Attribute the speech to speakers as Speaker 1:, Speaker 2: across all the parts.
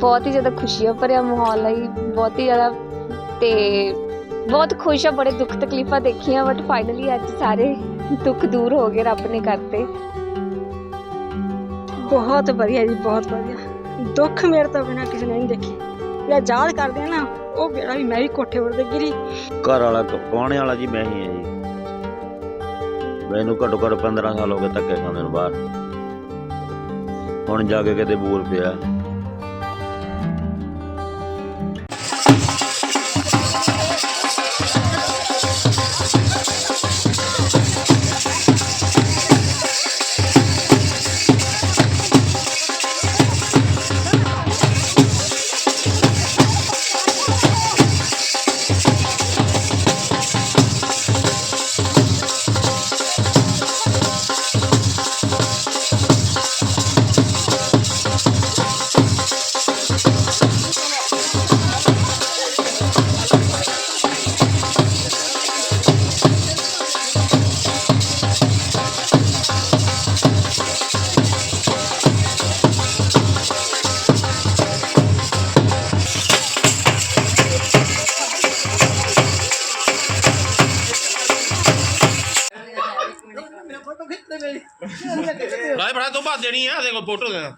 Speaker 1: ਬਹੁਤ ਹੀ ਜ਼ਿਆਦਾ ਖੁਸ਼ੀਆਂ ਭਰਿਆ ਮਾਹੌਲ ਹੈ ਜੀ, ਬਹੁਤ ਹੀ ਜ਼ਿਆਦਾ ਤੇ ਬਹੁਤ ਖੁਸ਼ ਆ ਬੜੇ ਦੁੱਖ ਤਕਲੀਫਾਂ ਦੇਖੀਆਂ ਬਟ ਫਾਈਨਲੀ ਅੱਜ ਸਾਰੇ ਦੁੱਖ ਦੂਰ ਹੋ ਗਏ ਰੱਬ ਨੇ ਕਰਤੇ
Speaker 2: ਬਹੁਤ ਵਧੀਆ ਜੀ ਬਹੁਤ ਵਧੀਆ। ਦੁੱਖ ਮੇਰੇ ਤੋਂ ਬਿਨਾ ਕਿਸੇ ਨੇ ਨਹੀਂ ਦੇਖੇ। ਜਾਂ ਯਾਦ ਕਰਦੇ ਆ ਨਾ ਉਹ ਵੇਲਾ ਵੀ ਮੈਂ ਵੀ ਕੋਠੇ ਉੱਤੇ ਗਿਰੀ।
Speaker 3: ਘਰ ਵਾਲਾ ਕਮਾਉਣੇ ਵਾਲਾ ਜੀ ਮੈਂ ਹੀ ਹਾਂ ਜੀ। ਮੈਨੂੰ ਘੱਟੋ ਘੱਟ 15 ਸਾਲ ਹੋ ਗਏ ਧੱਕੇ ਖਾਂਦੇ ਨੂੰ ਬਾਹਰ। ਹੁਣ ਜਾ ਕੇ ਕਿਤੇ ਬੂਰ ਪਿਆ।
Speaker 4: ਫੜਾ ਤੂੰ ਬਾਤ ਦੇਣੀ ਆ ਦੇ
Speaker 5: ਫੋਟੋ ਦੇਣਾ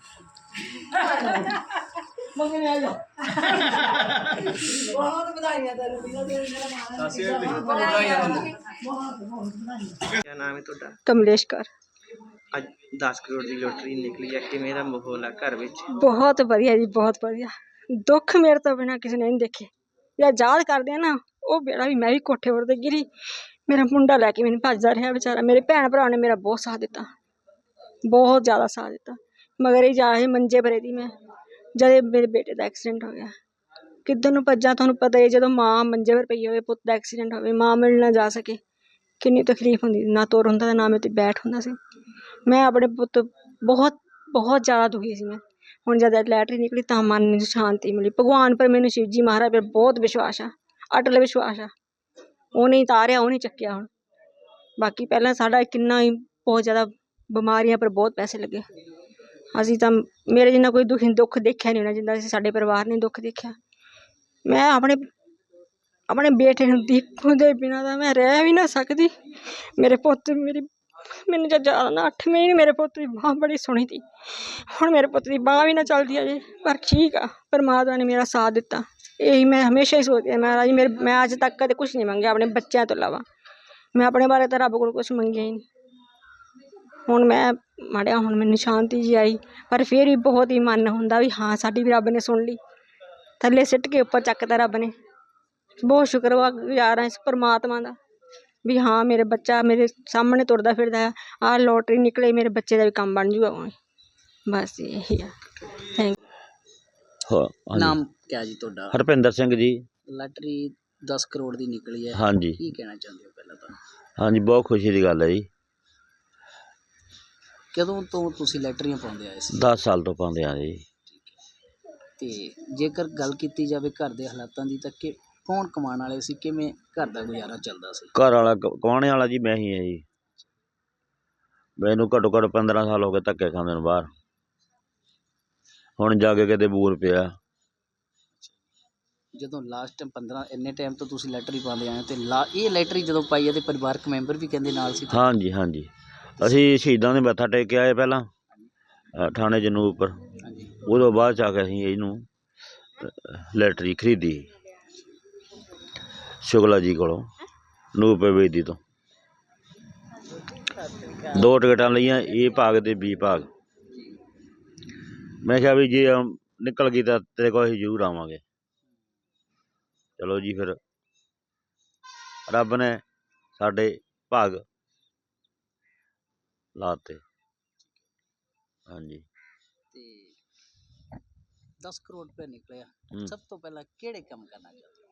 Speaker 2: ਬਹੁਤ ਵਧੀਆ ਜੀ ਬਹੁਤ ਵਧੀਆ। ਦੁੱਖ ਮੇਰੇ ਤੋਂ ਬਿਨਾ ਕਿਸੇ ਨੇ ਨਹੀਂ ਦੇਖੇ। ਜਾਂ ਯਾਦ ਕਰਦੇ ਆ ਨਾ ਉਹ ਬੇੜਾ ਵੀ ਮੈਂ ਵੀ ਕੋਠੇ ਉੱਤੇ ਗਿਰੀ। ਮੇਰਾ ਮੁੰਡਾ ਲੈ ਕੇ ਮੈਨੂੰ ਭੱਜਦਾ ਰਿਹਾ ਵਿਚਾਰਾ। ਮੇਰੇ ਭੈਣ ਭਰਾ ਨੇ ਮੇਰਾ ਬਹੁਤ ਸਾਥ ਦਿੱਤਾ। ਬਹੁਤ ਜ਼ਿਆਦਾ ਸਾਥ ਦਿੱਤਾ। ਮਗਰ ਇਹ ਜਾ ਇਹ ਮੰਜੇ ਭਰੇ ਦੀ ਮੈਂ, ਜਦ ਇਹ ਮੇਰੇ ਬੇਟੇ ਦਾ ਐਕਸੀਡੈਂਟ ਹੋ ਗਿਆ। ਕਿੱਧਰ ਨੂੰ ਭੱਜਾਂ ਤੁਹਾਨੂੰ ਪਤਾ ਹੀ ਹੈ, ਜਦੋਂ ਮਾਂ ਮੰਜੇ ਪਰ ਪਈ ਹੋਵੇ, ਪੁੱਤ ਦਾ ਐਕਸੀਡੈਂਟ ਹੋਵੇ, ਮਾਂ ਮਿਲਣ ਨਾ ਜਾ ਸਕੇ। ਕਿੰਨੀ ਤਕਲੀਫ ਹੁੰਦੀ ਨਾ ਤੁਰ ਹੁੰਦਾ ਤੇ ਨਾ ਮੇਰੇ ਤੇ ਬੈਠ ਹੁੰਦਾ ਸੀ। ਮੈਂ ਆਪਣੇ ਪੁੱਤ ਬਹੁਤ ਬਹੁਤ ਜ਼ਿਆਦਾ ਦੁਖੀ ਸੀ ਮੈਂ। ਹੁਣ ਜਦ ਲੈਟਰੀ ਨਿਕਲੀ ਤਾਂ ਮਨ ਨੂੰ ਸ਼ਾਂਤੀ ਮਿਲੀ। ਭਗਵਾਨ ਪਰ ਮੈਨੂੰ ਸ਼ਿਵ ਜੀ ਮਹਾਰਾਜ ਪਰ ਬਹੁਤ ਵਿਸ਼ਵਾਸ ਆ, ਅਟਲ ਵਿਸ਼ਵਾਸ ਆ। ਉਹਨੇ ਹੀ ਤਾਰਿਆ ਉਹਨੇ ਹੀ ਚੱਕਿਆ ਹੁਣ। ਬਾਕੀ ਪਹਿਲਾਂ ਸਾਡਾ ਕਿੰਨਾ ਹੀ ਬਹੁਤ ਜ਼ਿਆਦਾ ਬਿਮਾਰੀਆਂ ਪਰ ਬਹੁਤ ਪੈਸੇ ਲੱਗੇ। ਅਸੀਂ ਤਾਂ ਮੇਰੇ ਜਿੰਨਾ ਕੋਈ ਦੁੱਖ ਦੁੱਖ ਦੇਖਿਆ ਨਹੀਂ ਉਹਨਾਂ ਜਿੰਨਾ ਅਸੀਂ ਸਾਡੇ ਪਰਿਵਾਰ ਨੇ ਦੁੱਖ ਦੇਖਿਆ। ਮੈਂ ਆਪਣੇ ਆਪਣੇ ਬੇਟੇ ਨੂੰ ਦੇਖਣ ਦੇ ਬਿਨਾਂ ਤਾਂ ਮੈਂ ਰਹਿ ਵੀ ਨਾ ਸਕਦੀ। ਮੇਰੇ ਪੁੱਤ ਮੇਰੀ ਮੈਨੂੰ ਜਦ ਜ਼ਿਆਦਾ ਨਾ 8 ਮਹੀਨੇ ਮੇਰੇ ਪੁੱਤ ਦੀ ਬਾਂਹ ਬੜੀ ਸੋਹਣੀ ਸੀ। ਹੁਣ ਮੇਰੇ ਪੁੱਤ ਦੀ ਬਾਂਹ ਵੀ ਨਾ ਚੱਲਦੀ ਅਜੇ ਪਰ ਠੀਕ ਆ, ਪਰਮਾਤਮਾ ਨੇ ਮੇਰਾ ਸਾਥ ਦਿੱਤਾ। ਇਹੀ ਮੈਂ ਹਮੇਸ਼ਾ ਹੀ ਸੋਚਦੀ ਹਾਂ ਮਹਾਰਾਜ ਮੇਰੇ ਮੈਂ ਅੱਜ ਤੱਕ ਕਦੇ ਕੁਝ ਨਹੀਂ ਮੰਗਿਆ ਆਪਣੇ ਬੱਚਿਆਂ ਤੋਂ ਇਲਾਵਾ। ਮੈਂ ਆਪਣੇ ਬਾਰੇ ਤਾਂ ਰੱਬ ਕੋਲ ਕੁਝ ਮੰਗਿਆ ਹੀ ਨਹੀਂ। ਹੁਣ ਮੈਂ ਮਾੜਿਆ ਹੁਣ ਮੈਨੂੰ ਸ਼ਾਂਤੀ ਜੀ ਆਈ ਪਰ ਫਿਰ ਵੀ ਬਹੁਤ ਹੀ ਮਨ ਹੁੰਦਾ ਵੀ ਹਾਂ ਸਾਡੀ ਵੀ ਰੱਬ ਨੇ ਸੁਣ ਲਈ। ਥੱਲੇ ਸਿੱਟ ਕੇ ਉੱਪਰ ਚੱਕਤਾ ਰੱਬ ਨੇ। ਬਹੁਤ ਸ਼ੁਕਰਗੁਜ਼ਾਰ ਹਾਂ ਇਸ ਪਰਮਾਤਮਾ ਦਾ ਵੀ ਹਾਂ ਮੇਰੇ ਬੱਚਾ ਮੇਰੇ ਸਾਹਮਣੇ ਤੁਰਦਾ ਫਿਰਦਾ ਆ ਆਹ ਲੋਟਰੀ ਨਿਕਲੇ ਮੇਰੇ ਬੱਚੇ ਦਾ ਵੀ ਕੰਮ ਬਣ ਜੂਗਾ ਬਸ ਇਹੀ ਆ। ਥੈਂਕ
Speaker 3: ਹਾਂ ਹਾਂਜੀ।
Speaker 6: ਨਾਮ ਕਿਆ ਜੀ ਤੁਹਾਡਾ?
Speaker 3: ਹਰਪਿੰਦਰ ਸਿੰਘ ਜੀ।
Speaker 6: ਲੈਟਰੀ 10 ਕਰੋੜ ਦੀ ਨਿਕਲੀ ਹੈ।
Speaker 3: ਹਾਂਜੀ।
Speaker 6: ਕੀ ਕਹਿਣਾ ਚਾਹੁੰਦੇ ਹੋ ਪਹਿਲਾਂ ਤਾਂ?
Speaker 3: ਹਾਂਜੀ ਬਹੁਤ ਖੁਸ਼ੀ ਦੀ ਗੱਲ ਹੈ ਜੀ।
Speaker 6: ਕਦੋਂ ਤੋਂ ਤੁਸੀਂ ਲੈਟਰੀਆਂ ਪਾਉਂਦੇ ਆਏ ਸੀ?
Speaker 3: 10 ਸਾਲ ਤੋਂ ਪਾਉਂਦੇ ਆ ਜੀ।
Speaker 6: ਤੇ ਜੇਕਰ ਗੱਲ ਕੀਤੀ ਜਾਵੇ ਘਰ ਦੇ ਹਾਲਾਤਾਂ ਦੀ ਤਾਂ ਕਿ ਕੌਣ ਕਮਾਉਣ ਵਾਲੇ ਸੀ? ਕਿਵੇਂ ਘਰ ਦਾ ਗੁਜ਼ਾਰਾ ਚੱਲਦਾ ਸੀ?
Speaker 3: ਘਰ ਵਾਲਾ ਕਮਾਉਣੇ ਵਾਲਾ ਜੀ ਮੈਂ ਹੀ ਹਾਂ ਜੀ। ਮੈਨੂੰ ਘੱਟੋ ਘੱਟ 15 ਸਾਲ ਹੋ ਗਏ ਧੱਕੇ ਖਾਂਦੇ ਨੂੰ ਬਾਹਰ। ਹੁਣ ਜਾ ਕੇ ਕਿਤੇ ਬੂਰ ਪਿਆ।
Speaker 6: ਜਦੋਂ ਲਾਸਟ ਟਾਈਮ 15 ਇੰਨੇ ਟਾਈਮ ਤੋਂ ਤੁਸੀਂ ਲੈਟਰੀ ਪਾਉਂਦੇ ਆਏ ਹੋ ਤੇ ਲਾ ਇਹ ਲੈਟਰੀ ਜਦੋਂ ਪਾਈ ਹੈ ਤੇ ਪਰਿਵਾਰਕ ਮੈਂਬਰ ਵੀ ਕਹਿੰਦੇ ਨਾਲ ਸੀ?
Speaker 3: ਹਾਂਜੀ ਹਾਂਜੀ। ਅਸੀਂ ਸ਼ਹੀਦਾਂ ਦੇ ਮੱਥਾ ਟੇਕ ਕੇ ਆਏ ਪਹਿਲਾਂ ਅ, ਥਾਣੇ ਜਨੂਪਰ
Speaker 6: ਹਾਂਜੀ।
Speaker 3: ਉਦੋਂ ਬਾਅਦ ਚ ਆ ਕੇ ਅਸੀਂ ਇਹਨੂੰ ਲੈਟਰੀ ਖਰੀਦੀ। ਸ਼ੁਗਲਾ ਜੀ ਕੋਲੋਂ ਨੂਪੇ ਵੇਦੀ ਤੋਂ। ਦੋ ਟਿਕਟਾਂ ਲਈਆਂ ਏ ਭਾਗ ਤੇ ਬੀ ਭਾਗ। ਮੈਂ ਕਿਹਾ ਵੀ ਜੇ ਅਮ, ਨਿਕਲ ਗਈ ਤਾਂ ਤੇਰੇ ਕੋਲ ਅਸੀਂ ਜ਼ਰੂਰ ਆਵਾਂਗੇ। ਚਲੋ ਜੀ ਫਿਰ ਰੱਬ ਨੇ ਸਾਡੇ ਭਾਗ ਲਾਤੇ ਹਾਂਜੀ।
Speaker 6: ਤੇ 10 ਕਰੋੜ ਰੁਪਏ ਨਿਕਲਿਆ।
Speaker 3: ਹੂੰ।
Speaker 6: ਸਭ ਤੋਂ ਪਹਿਲਾਂ ਕਿਹੜੇ ਕੰਮ ਕਰਨਾ ਚਾਹੁੰਦੇ ਹੋ?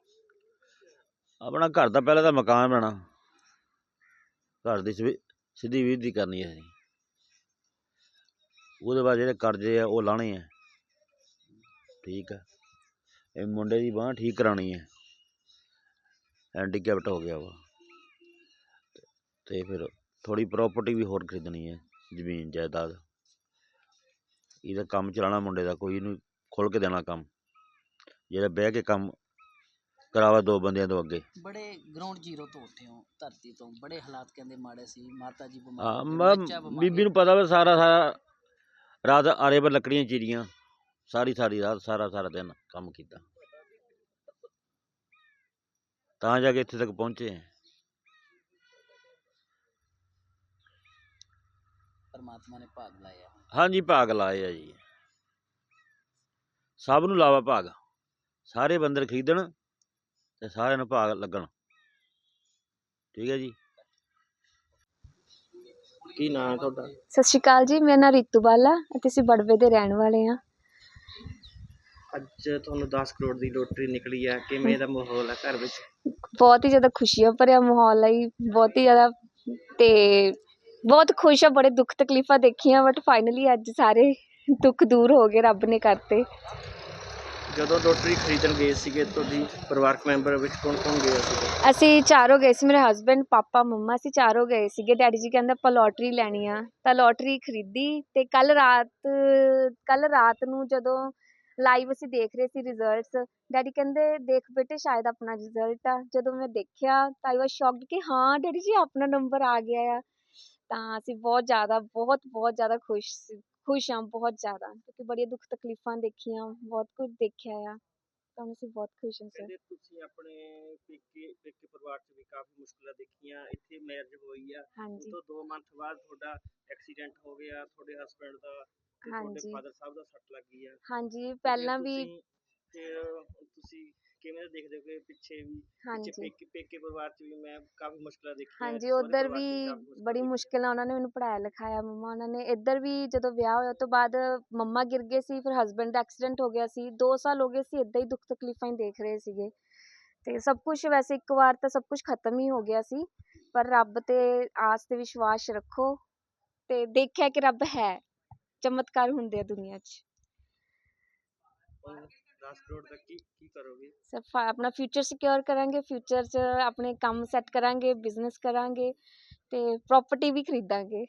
Speaker 3: ਆਪਣਾ ਘਰ ਦਾ ਪਹਿਲਾਂ ਤਾਂ ਮਕਾਨ ਬਣਾ ਘਰ ਦੀ ਸਿੱਧੀ ਵਿਧੀ ਕਰਨੀ ਹੈ। ਅਸੀਂ ਉਹਦੇ ਬਾਅਦ ਜਿਹੜੇ ਕਰਜ਼ੇ ਆ ਉਹ ਲਾਣੇ ਆ। ਠੀਕ ਆ। ਇਹ ਮੁੰਡੇ ਦੀ ਬਾਂਹ ਠੀਕ ਕਰਾਉਣੀ ਹੈ। ਹੈਂਡੀਕੈਪਟ ਹੋ ਗਿਆ ਵਾ। ਤੇ ਫਿਰ ਥੋੜੀ ਪ੍ਰਾਪਰਟੀ ਵੀ ਹੋਰ ਖਰੀਦਣੀ ਹੈ ਜ਼ਮੀਨ ਜਾਇਦਾਦ। ਇਹਦਾ ਕੰਮ ਚਲਾਉਣਾ ਮੁੰਡੇ ਦਾ ਕੋਈ ਇਹਨੂੰ ਖੁੱਲ ਕੇ ਦੇਣਾ ਕੰਮ। ਜਿਹੜਾ ਬਹਿ ਕੇ ਕੰਮ ਕਰਾਵਾ ਦੋ ਬੰਦਿਆਂ ਤੋਂ ਅੱਗੇ।
Speaker 6: ਬੜੇ ਗਰਾਊਂਡ ਜ਼ੀਰੋ ਤੋਂ ਉੱਠੇ ਹੋ ਧਰਤੀ ਤੋਂ। ਬੜੇ ਹਾਲਾਤ ਕਹਿੰਦੇ ਮਾੜੇ ਸੀ ਮਾਤਾ ਜੀ
Speaker 3: ਹਾਂ
Speaker 6: ਬਿਮਾਰ
Speaker 3: ਮੈਂ ਬੀਬੀ ਨੂੰ ਪਤਾ ਵਾ ਸਾਰਾ ਸਾਰਾ ਰਾਤ ਆਰੇ ਪਰ ਲੱਕੜੀਆਂ ਚੀਰੀਆਂ ਸਾਰੀ ਸਾਰੀ ਰਾਤ ਸਾਰਾ ਸਾਰਾ ਦਿਨ ਕੰਮ ਕੀਤਾ। ਤਾਂ ਜਾ ਕੇ ਇੱਥੇ ਤੱਕ ਪਹੁੰਚੇ। ਹਾਂ।
Speaker 6: ਪਰਮਾਤਮਾ ਨੇ ਭਾਗ ਲਾਇਆ।
Speaker 3: ਹਾਂਜੀ ਭਾਗ ਲਾਏ ਆ ਜੀ। ਸਭ ਨੂੰ ਲਾਵਾ ਭਾਗ। ਸਾਰੇ ਬੰਦਰ ਖਰੀਦਣ ਤੇ ਸਾਰਿਆਂ ਨੂੰ ਭਾਗ ਲੱਗਣ। ਠੀਕ ਹੈ ਜੀ।
Speaker 5: ਕੀ ਨਾਂ ਹੈ ਤੁਹਾਡਾ?
Speaker 1: ਸਤਿ ਸ਼੍ਰੀ ਅਕਾਲ ਜੀ ਮੇਰਾ ਨਾਮ ਰੀਤੂ ਬਾਲਾ ਅਤੇ ਅਸੀਂ ਬੜਵੇ ਦੇ ਰਹਿਣ ਵਾਲੇ ਹਾਂ।
Speaker 5: ਅੱਜ ਤੁਹਾਨੂੰ 10 ਕਰੋੜ ਦੀ ਲੋਟਰੀ ਨਿਕਲੀ ਹੈ ਕਿਵੇਂ ਦਾ ਮਾਹੌਲ ਹੈ ਘਰ ਵਿੱਚ?
Speaker 1: ਬਹੁਤ ਹੀ ਜ਼ਿਆਦਾ ਖੁਸ਼ੀਆਂ ਭਰਿਆ ਮਾਹੌਲ ਹੈ ਜੀ, ਬਹੁਤ ਹੀ ਜ਼ਿਆਦਾ ਤੇ ਬਹੁਤ ਖੁਸ਼ ਆ ਬੜੇ ਦੁੱਖ ਤਕਲੀਫਾਂ ਦੇਖੀਆਂ ਬਟ ਫਾਈਨਲੀ ਅੱਜ ਸਾਰੇ ਦੁੱਖ ਦੂਰ ਹੋ ਗਏ ਰੱਬ ਨੇ ਕਰਤੇ।
Speaker 5: ਜਦੋਂ ਲੋਟਰੀ ਖਰੀਦਣ ਗਏ ਸੀਗੇ ਤੁਹਾਡੀ ਪਰਿਵਾਰਕ ਮੈਂਬਰ ਵਿੱਚ ਕੌਣ ਕੌਣ ਗਿਆ ਸੀਗਾ?
Speaker 1: ਅਸੀਂ ਚਾਰੋਂ ਗਏ ਸੀ ਮੇਰੇ ਹਸਬੰਡ ਪਾਪਾ ਮੰਮਾ ਅਸੀਂ ਚਾਰੋਂ ਗਏ ਸੀਗੇ। ਡੈਡੀ ਜੀ ਕਹਿੰਦੇ ਆਪਾਂ ਲੋਟਰੀ ਲੈਣੀ ਆ। ਤਾਂ ਲੋਟਰੀ ਖਰੀਦੀ ਤੇ ਕੱਲ ਰਾਤ ਕੱਲ ਰਾਤ ਨੂੰ ਜਦੋਂ ਲਾਈਵ ਅਸੀਂ ਦੇਖ ਰਹੇ ਸੀ ਰਿਜ਼ਲਟਸ ਡੈਡੀ ਕਹਿੰਦੇ ਦੇਖ ਬੇਟੇ ਸ਼ਾਇਦ ਆਪਣਾ ਰਿਜ਼ਲਟ ਆ। ਜਦੋਂ ਮੈਂ ਦੇਖਿਆ ਤਾਂ ਆਈ ਵਾਸ ਸ਼ੌਕਡ ਕਿ ਹਾਂ ਡੈਡੀ ਜੀ ਆਪਣਾ ਨੰਬਰ ਆ ਗਿਆ ਆ। ਤਾਂ ਅਸੀਂ ਬਹੁਤ ਜ਼ਿਆਦਾ ਬਹੁਤ ਬਹੁਤ ਜ਼ਿਆਦਾ ਖੁਸ਼ ਸੀ ਖੁਸ਼ ਹਾਂ ਬਹੁਤ ਜ਼ਿਆਦਾ ਕਿਉਂਕਿ ਬੜੀਆਂ ਦੁੱਖ ਤਕਲੀਫਾਂ ਦੇਖੀਆਂ ਬਹੁਤ ਕੁਝ ਦੇਖਿਆ ਆ ਤਾਂ ਅਸੀਂ ਬਹੁਤ ਖੁਸ਼ ਹਾਂ ਸਰ।
Speaker 5: ਕਹਿੰਦੇ ਤੁਸੀਂ ਆਪਣੇ ਪੇਕੇ ਪੇਕੇ ਪਰਿਵਾਰ 'ਚ ਵੀ ਕਾਫੀ ਮੁਸ਼ਕਲਾਂ ਦੇਖੀਆਂ ਇੱਥੇ ਮੈਰਿਜ ਹੋਈ ਆ
Speaker 1: ਹਾਂਜੀ।
Speaker 5: ਤੋਂ 2 ਮੰਥ ਬਾਅਦ ਤੁਹਾਡਾ ਐਕਸੀਡੈਂਟ ਹੋ ਗਿਆ ਤੁਹਾਡੇ ਹਸਬੰਡ ਦਾ ਤੇ ਤੁਹਾਡੇ
Speaker 1: ਹਾਂਜੀ।
Speaker 5: ਫਾਦਰ ਸਾਹਿਬ ਦਾ ਸੱਟ ਲੱਗੀ ਆ।
Speaker 1: ਹਾਂਜੀ
Speaker 5: ਤੇ
Speaker 1: ਪਹਿਲਾਂ ਵੀ
Speaker 5: ਤੁਸੀਂ- ਫਿਰ ਤੁਸੀਂ ਕਿਵੇਂ ਦਾ ਦੇਖਦੇ ਹੋ ਕਿ ਪਿੱਛੇ ਵੀ ਪਿੱਛੇ
Speaker 1: ਹਾਂਜੀ।
Speaker 5: ਪੇਕੇ ਪੇਕੇ ਪਰਿਵਾਰ 'ਚ ਵੀ ਮੈਂ ਕਾਫੀ ਮੁਸ਼ਕਲਾਂ ਦੇਖੀਆਂ
Speaker 1: ਹਾਂਜੀ
Speaker 5: ਸਹੁਰੇ
Speaker 1: ਉਧਰ
Speaker 5: ਪਰਿਵਾਰ 'ਚ
Speaker 1: ਵੀ
Speaker 5: ਕਾਫੀ ਮੁਸ਼ਕਲਾਂ
Speaker 1: ਬੜੀ
Speaker 5: ਦੇਖੀਆਂ।
Speaker 1: ਮੁਸ਼ਕਿਲ ਨਾਲ ਉਹਨਾਂ ਨੇ ਮੈਨੂੰ ਪੜ੍ਹਾਇਆ ਲਿਖਾਇਆ ਮੰਮਾ ਉਹਨਾਂ ਨੇ। ਇੱਧਰ ਵੀ ਜਦੋਂ ਵਿਆਹ ਹੋਇਆ ਉਹ ਤੋਂ ਬਾਅਦ ਮੰਮਾ ਗਿਰ ਗਏ ਸੀ ਫਿਰ ਹਸਬੰਡ ਦਾ ਐਕਸੀਡੈਂਟ ਹੋ ਗਿਆ ਸੀ। 2 ਸਾਲ ਹੋ ਗਏ ਸੀ ਇਦਾਂ ਹੀ ਦੁੱਖ ਤਕਲੀਫਾਂ ਹੀ ਦੇਖ ਰਹੇ ਸੀਗੇ। ਤੇ ਸਭ ਕੁਝ ਵੈਸੇ ਇੱਕ ਵਾਰ ਤਾਂ ਸਭ ਕੁਝ ਖਤਮ ਹੀ ਹੋ ਗਿਆ ਸੀ ਪਰ ਰੱਬ ਤੇ ਆਸ ਤੇ ਵਿਸ਼ਵਾਸ ਰੱਖੋ ਤੇ ਦੇਖਿਆ ਕਿ ਰੱਬ ਹੈ ਚਮਤਕਾਰ ਹੁੰਦੇ ਆ ਦੁਨੀਆ 'ਚ।
Speaker 5: 10 ਕਰੋੜ ਦਾ ਕੀ ਕੀ ਕਰੋਗੇ
Speaker 1: ਸਭ ਫਾ- ਆਪਣਾ ਫਿਊਚਰ ਸਿਕਿਉਰ ਕਰਾਂਗੇ ਫਿਊਚਰ 'ਚ ਆਪਣੇ ਕੰਮ ਸੈੱਟ ਕਰਾਂਗੇ ਬਿਜ਼ਨਸ ਕਰਾਂਗੇ ਤੇ ਪ੍ਰਾਪਰਟੀ ਵੀ ਖਰੀਦਾਂਗੇ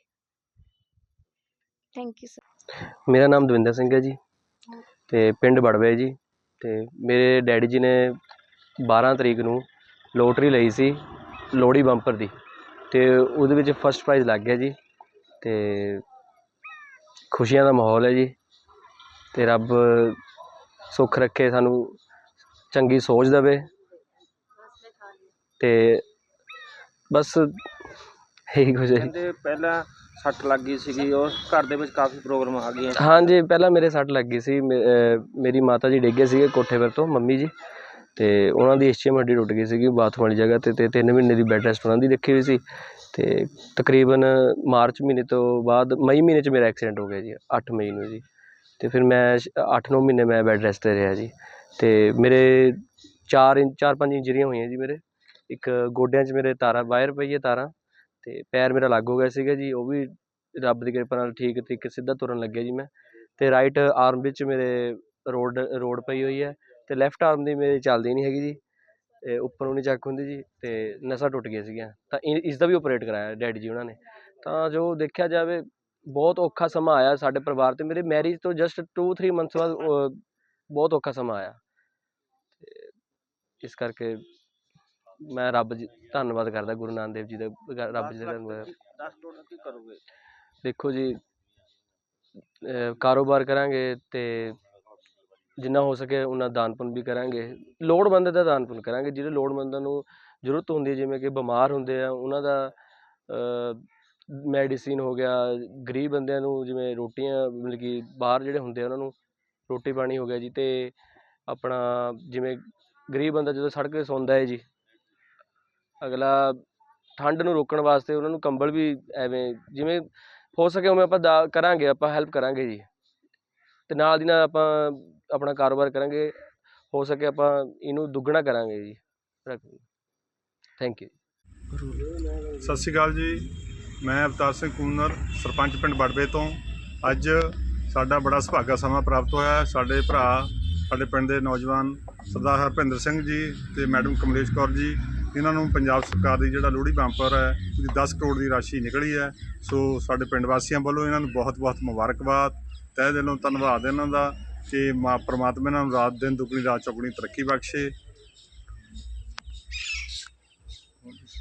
Speaker 1: ਥੈਂਕ ਯੂ ਸਰ
Speaker 7: ਮੇਰਾ ਨਾਮ ਦਵਿੰਦਰ ਸਿੰਘ ਹੈ ਜੀ ਤੇ ਪਿੰਡ ਬੜਵੇ ਜੀ ਤੇ ਮੇਰੇ ਡੈਡੀ ਜੀ ਨੇ 12 ਤਰੀਕ ਨੂੰ ਲੋਟਰੀ ਲਈ ਸੀ ਲੋਹੜੀ ਬੰਪਰ ਦੀ ਤੇ ਉਹਦੇ ਵਿੱਚ ਫਸਟ ਪ੍ਰਾਈਜ਼ ਲੱਗ ਗਿਆ ਜੀ ਤੇ ਖੁਸ਼ੀਆਂ ਦਾ ਮਾਹੌਲ ਹੈ ਜੀ ਤੇ ਰੱਬ ਸੁੱਖ ਰੱਖੇ ਸਾਨੂੰ ਚੰਗੀ ਸੋਚ ਦੇਵੇ। ਤੇ ਬਸ ਇਹੀ ਕੁਝ। ਹੈ।
Speaker 5: ਕਹਿੰਦੇ ਪਹਿਲਾਂ ਸੱਟ ਲੱਗ ਗਈ ਸੀਗੀ ਉਹ ਘਰ ਦੇ ਵਿੱਚ ਕਾਫੀ ਪ੍ਰੋਬਲਮ ਆ ਗਈਆਂ।
Speaker 7: ਹਾਂਜੀ ਪਹਿਲਾਂ ਮੇਰੇ ਸੱਟ ਲੱਗੀ ਸੀ। ਮੇ- ਅਹ ਮੇਰੀ ਮਾਤਾ ਜੀ ਡਿੱਗੇ ਸੀਗੇ ਕੋਠੇ ਪਰ ਤੋਂ ਮੰਮੀ ਜੀ। ਤੇ ਉਹਨਾਂ ਦੀ ਇਸਚੀਅਮ ਹੱਡੀ ਟੁੱਟ ਗਈ ਸੀਗੀ ਬਾਥਰੂਮ ਵਾਲੀ ਜਗ੍ਹਾ ਤੇ ਤੇ 3 ਮਹੀਨੇ ਦੀ ਬੈੱਡ ਰੈਸਟ ਉਹਨਾਂ ਦੀ ਰੱਖੀ ਹੋਈ ਸੀ। ਤੇ ਤਕਰੀਬਨ ਮਾਰਚ ਮਹੀਨੇ ਤੋਂ ਬਾਅਦ ਮਈ ਮਹੀਨੇ 'ਚ ਮੇਰਾ ਐਕਸੀਡੈਂਟ ਹੋ ਗਿਆ ਜੀ 8 ਮਈ ਨੂੰ ਜੀ। ਅਤੇ ਫਿਰ ਮੈਂ 8-9 ਮਹੀਨੇ ਮੈਂ ਬੈੱਡ ਰੈਸਟ ਤੇ ਰਿਹਾ ਜੀ। ਅਤੇ ਮੇਰੇ ਚਾਰ ਇੰਚ 4-5 ਇੰਜਰੀਆਂ ਹੋਈਆਂ ਜੀ ਮੇਰੇ। ਇੱਕ ਗੋਡਿਆਂ 'ਚ ਮੇਰੇ ਤਾਰਾਂ, ਵਾਇਰ ਪਈ ਹੈ ਤਾਰਾਂ ਅਤੇ ਪੈਰ ਮੇਰਾ ਲੱਗ ਹੋ ਗਿਆ ਸੀਗਾ ਜੀ, ਉਹ ਵੀ ਰੱਬ ਦੀ ਕਿਰਪਾ ਨਾਲ ਠੀਕ ਤਰੀਕੇ ਸਿੱਧਾ ਤੁਰਨ ਲੱਗਿਆ ਜੀ ਮੈਂ। ਅਤੇ ਰਾਈਟ ਆਰਮ ਵਿੱਚ ਮੇਰੇ ਰੋਡ ਰੋਡ ਪਈ ਹੋਈ ਹੈ ਅਤੇ ਲੈਫਟ ਆਰਮ ਦੀ ਮੇਰੀ ਚੱਲਦੀ ਨਹੀਂ ਹੈਗੀ ਜੀ ਅਤੇ ਉੱਪਰੋਂ ਨਹੀਂ ਚੱਕ ਹੁੰਦੀ ਜੀ ਅਤੇ ਨਸਾਂ ਟੁੱਟ ਗਈਆਂ ਸੀਗੀਆਂ। ਤਾਂ ਇ- ਇਸ ਦਾ ਵੀ ਓਪਰੇਟ ਕਰਾਇਆ ਡੈਡੀ ਜੀ ਉਹਨਾਂ ਨੇ। ਤਾਂ ਜੋ ਦੇਖਿਆ ਜਾਵੇ ਬਹੁਤ ਔਖਾ ਸਮਾਂ ਆਇਆ ਸਾਡੇ ਪਰਿਵਾਰ ਤੇ ਮੇਰੇ ਮੈਰਿਜ ਤੋਂ ਜਸਟ 2-3 ਮੰਥਸ ਬਾਅਦ ਅਹ, ਬਹੁਤ ਔਖਾ ਸਮਾਂ ਆਇਆ। ਤੇ ਇਸ ਕਰਕੇ ਮੈਂ ਰੱਬ ਜੀ ਧੰਨਵਾਦ ਕਰਦਾ ਗੁਰੂ ਨਾਨਕ ਦੇਵ ਜੀ ਦਾ ਗ- ਰੱਬ ਜੀ ਦਾ ਧੰਨਵਾਦ।
Speaker 5: 10 ਕਰੋੜ ਦਾ ਕੀ ਕਰੋਗੇ?
Speaker 7: ਦੇਖੋ ਜੀ ਅਹ ਕਾਰੋਬਾਰ ਕਰਾਂਗੇ ਤੇ ਜਿੰਨਾ ਹੋ ਸਕੇ ਉਹਨਾਂ ਦਾਨ ਪੁੰਨ ਵੀ ਕਰਾਂਗੇ। ਲੋੜਵੰਦ ਦਾ ਦਾਨ ਪੁੰਨ ਕਰਾਂਗੇ ਜਿਹੜੇ ਲੋੜਵੰਦਾਂ ਨੂੰ ਜ਼ਰੂਰਤ ਹੁੰਦੀ ਹੈ ਜਿਵੇਂ ਕਿ ਬਿਮਾਰ ਹੁੰਦੇ ਆ ਉਹਨਾਂ ਦਾ ਮੈਡੀਸਿਨ ਹੋ ਗਿਆ, ਗਰੀਬ ਬੰਦਿਆਂ ਨੂੰ ਜਿਵੇਂ ਰੋਟੀਆਂ ਮਤਲਬ ਕਿ ਬਾਹਰ ਜਿਹੜੇ ਹੁੰਦੇ ਆ ਉਹਨਾਂ ਨੂੰ ਰੋਟੀ ਪਾਣੀ ਹੋ ਗਿਆ ਜੀ ਅਤੇ ਆਪਣਾ ਜਿਵੇਂ ਗਰੀਬ ਬੰਦਾ ਜਦੋਂ ਸੜਕ 'ਤੇ ਸੌਂਦਾ ਹੈ ਜੀ, ਅਗਲਾ ਠੰਡ ਨੂੰ ਰੋਕਣ ਵਾਸਤੇ ਉਹਨਾਂ ਨੂੰ ਕੰਬਲ ਵੀ ਐਵੇਂ ਜਿਵੇਂ ਹੋ ਸਕੇ ਉਵੇਂ ਆਪਾਂ ਦਾ ਕਰਾਂਗੇ, ਆਪਾਂ ਹੈਲਪ ਕਰਾਂਗੇ ਜੀ ਅਤੇ ਨਾਲ ਦੀ ਨਾਲ ਆਪਾਂ ਆਪਣਾ ਕਾਰੋਬਾਰ ਕਰਾਂਗੇ, ਹੋ ਸਕੇ ਆਪਾਂ ਇਹਨੂੰ ਦੁੱਗਣਾ ਕਰਾਂਗੇ ਜੀ ਥੈਂਕ ਯੂ
Speaker 8: ਸਤਿ ਸ਼੍ਰੀ ਅਕਾਲ ਜੀ। ਮੈਂ ਅਵਤਾਰ ਸਿੰਘ ਕੂਨਰ, ਸਰਪੰਚ ਪਿੰਡ ਬੜਵੇ ਤੋਂ। ਅੱਜ ਸਾਡਾ ਬੜਾ ਸੁਭਾਗਾ ਸਮਾਂ ਪ੍ਰਾਪਤ ਹੋਇਆ ਸਾਡੇ ਭਰਾ, ਸਾਡੇ ਪਿੰਡ ਦੇ ਨੌਜਵਾਨ ਸਰਦਾਰ ਹਰਪਿੰਦਰ ਸਿੰਘ ਜੀ ਤੇ ਮੈਡਮ ਕਮਲੇਸ਼ ਕੌਰ ਜੀ, ਇਹਨਾਂ ਨੂੰ ਪੰਜਾਬ ਸਰਕਾਰ ਦੀ ਜਿਹੜਾ ਲੋਹੜੀ ਬੰਪਰ ਹੈ, ਉਹਦੀ 10 ਕਰੋੜ ਦੀ ਰਾਸ਼ੀ ਨਿਕਲੀ ਹੈ। ਸੋ ਸਾਡੇ ਪਿੰਡ ਵਾਸੀਆਂ ਵੱਲੋਂ ਇਹਨਾਂ ਨੂੰ ਬਹੁਤ ਬਹੁਤ ਮੁਬਾਰਕਬਾਦ। ਤਹਿ ਦਿਲੋਂ ਧੰਨਵਾਦ ਇਹਨਾਂ ਦਾ ਕਿ ਮਾ, ਪ੍ਰਮਾਤਮਾ ਇਹਨਾਂ ਨੂੰ ਰਾਤ ਦਿਨ ਦੁੱਗਣੀ ਰਾਤ ਚੌਗਣੀ ਤਰੱਕੀ ਬਖਸ਼ੇ।